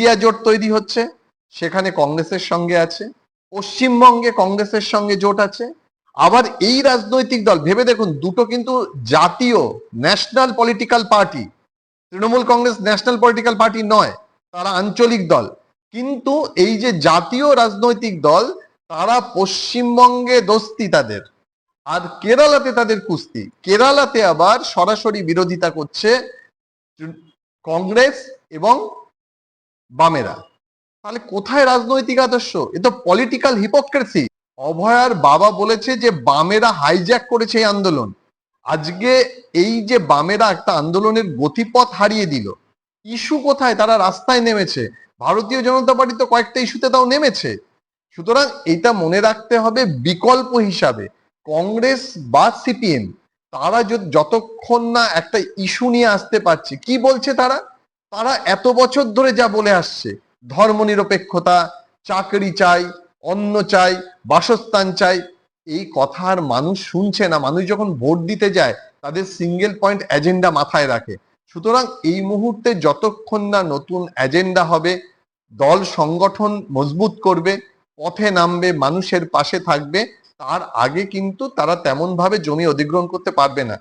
India জোট তৈরি হচ্ছে, সেখানে কংগ্রেসের সঙ্গে আছে, পশ্চিমবঙ্গে কংগ্রেসের সঙ্গে জোট আছে, আবার এই রাজনৈতিক দল, ভেবে দেখুন, দুটো কিন্তু জাতীয় national political party, Trinamool Congress national political party নয়, তারা আঞ্চলিক দল, কিন্তু এই যে জাতীয় রাজনৈতিক দল, তারা পশ্চিমবঙ্গে দোস্তি তাদের, আর কেরালাতে তাদের কুস্তি, কেরালাতে আবার সরাসরি বিরোধিতা করছে কংগ্রেস এবং বামেরা। তাহলে কোথায় রাজনৈতিক আদর্শ? এ তো পলিটিক্যাল হিপোক্রেসি অভয়ার বাবা বলেছে যে বামেরা হাইজ্যাক করেছে এই আন্দোলন। আজকে এই যে বামেরা একটা আন্দোলনের গতিপথ হারিয়ে দিল, ইস্যু কোথায়? তারা রাস্তায় নেমেছে। ভারতীয় জনতা পার্টি তো কয়েকটা ইস্যুতে তাও নেমেছে। সুতরাং এটা মনে রাখতে হবে বিকল্প হিসাবে। কংগ্রেস বা সিপিএম, তারা যতক্ষণ না একটা ইস্যু নিয়ে আসতে পারছে, কি বলছে তারা? তারা এত বছর ধরে যা বলে আসছে, ধর্মনিরপেক্ষতা, চাকরি চাই, অন্ন চাই, বাসস্থান চাই, এই কথা আর মানুষ শুনছে না। মানুষ যখন ভোট দিতে যায়, তাদের সিঙ্গেল পয়েন্ট এজেন্ডা মাথায় রাখে। সুতরাং এই মুহূর্তে যতক্ষণ না নতুন এজেন্ডা হবে, দল সংগঠন মজবুত করবে, পথে নামবে, মানুষের পাশে থাকবে, তার আগে কিন্তু তারা তেমন ভাবে জমি অধিগ্রহণ করতে পারবে না।